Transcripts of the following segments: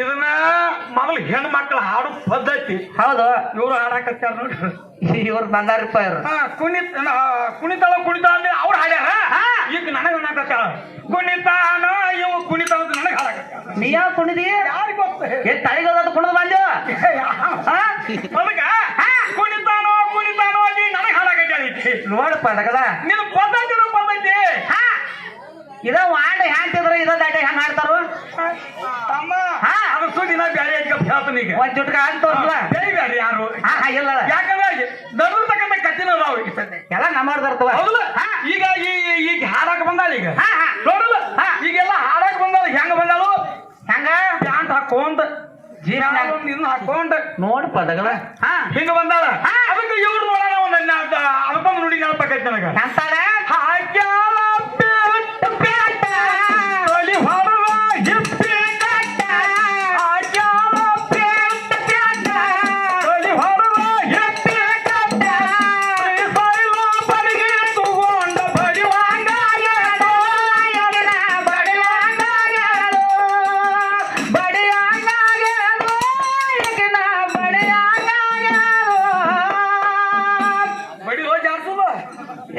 ಇದನ್ನ ಮೊದಲು ಹೆಣ್ಣು ಮಕ್ಕಳು ಹಾಡು ಪದ್ಧತಿ. ಹೌದು. ಇವ್ರು ಹಾಡಾಕತ್ತಾರ ನೋಡ್ರಿ ಇವ್ರು ಬಂದಾರಪ್ಪ ಇವ್ರು. ಕುಣಿತ ಕುಣಿತಾಳ ಕುಣಿತ ಅಂದ್ರೆ ಅವ್ರು ಹಾಡ್ಯಾರ? ಹಾ. ಈಗ ನನಗ ಹಾಕತ್ತಾಳ ಕುಣಿತಾನ ಇವು ಕುಣಿತ ಅಂತ ನನಗೆ ಹಾಡಾಕತ್ತಾಳ. ನೀ ಯಾವ ಕುಣಿದಿ? ಯಾರಿಗೆ ಗೊತ್ತ? ಏ ತಳಿಗೋದ ಕುಣಿದು ಬಂದೇವ ಹಾ? ಅದಕ್ಕ ಹಾಡಾಕತ್ತಾಳ ಈಕಿ. ನೋಡಪ್ಪ ಬಂದೈತಿ ಪದ್ಧತಿ ಹಾ. ಇದ ವಾಂಡ ಹ್ಯಾಂತಿದ್ರ ಇದ ದಾಟ ಹೆಂಗ್ ಹಾಡ್ತಾರು? ತಮ್ಮ ಹಾ. ಅದು ಸುದಿನ ಬ್ಯಾರೆ ಐತಿ ಹೇಳ್ತಾನೆ ಈಗ. ಒಂದ್ ಚುಟ್ಕ ತೋರ್ಸಲ ಬೇರೆ ಬ್ಯಾರೆ ಯಾರು. ಹಾ ಹಾ ಇಲ್ಲ. ಯಾಕಂದ್ರೆ ದರ್ದತಕ್ಕಂಥ ಕತ್ತಿನ ಅದಾವ ಈಗ. ಸದ್ಯ ಎಲ್ಲ ನಮ್ಮರ್ದರ್ತವ ಹೌದಲ್ಲ? ಹಾ. ಈಗ ಈ ಈಗ ಹಾಡಕ್ಕೆ ಬಂದಾಳ ಈಗ. ಹಾ ಹಾ. ನೋಡಲ್ಲ? ಹಾ. ಈಗೆಲ್ಲ ಹಾಡಕ್ ಬಂದಾಳ ಹೆಂಗ ಬಂದಾಳು? ಹೆಂಗ? ಪ್ಯಾಂಟ್ ಹಾಕೊಂಡ್ ಇದನ್ನ ಹಾಕೊಂಡ್ ನೋಡಪ್ಪ ಅದಗದ ಹಾ. ಹಿಂಗ ಬಂದಾಳ. ನಾನು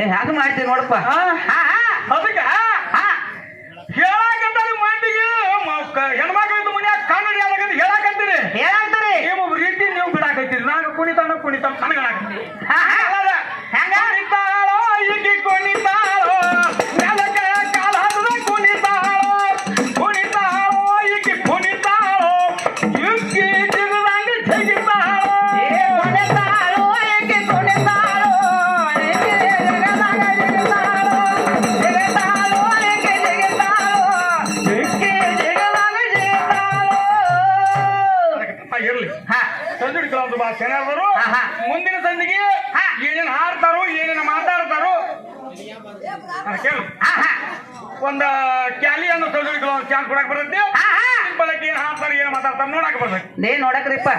ಏ ಮಾಡ್ತೀನಿ ಮಾಡ್ತೀವಿ ನೋಡಪ್ಪ. ಹಾ? ಹಾ. ಹಾ ಅದಕ್ಕ ಹಾ. ಹೇಳಾಕತ್ತಾರ ಮಂದಿಗೆ ಹೆಣ್ಮಕ್ಳಿದ್ದು ಮನ್ಯಾಗ ಕನ್ನಡಿ ಆದಾಗಂತ ಹೇಳಾಕತ್ತೀರಿ. ಹೇಳಂತೀರಿ ನೀವು ರೀತಿ ನೀವು ಬಿಡಾಕತ್ತೀರಿ. ನಾನು ಕುಣಿತಾನ ಕುಣಿತಾನ ನನಗೆ ಇರ್ಲಿ. ಸಂಜೆ ಹಿಡ್ಕೊಳ್ಳೋ ಬಾ ಚೆನ್ನಾದರು ಮುಂದಿನ ಸಂಧಿಗೆ ಏನೇನು ಹಾಡ್ತಾರೋ ಏನೇನು ಮಾತಾಡ್ತಾರೋ. ಕೇಳು. ಒಂದ ಕ್ಯಾಲಿ ಅನ್ನೋ ಸಂಜೆ ಹಿಡ್ಕೊಳ್ಳೋ ಚಾನ್ಸ್ ಕೊಡಕ್ ಬರುತ್ತೆ. ಬಳಕೆ ಏನ್ ಹಾಡ್ತಾರೆ ಏನ್ ಮಾತಾಡ್ತಾರೆ ನೋಡಕ್ ಬರ್ತದೆ ನೇ ನೋಡಕ್ರಿಪ್ಪ.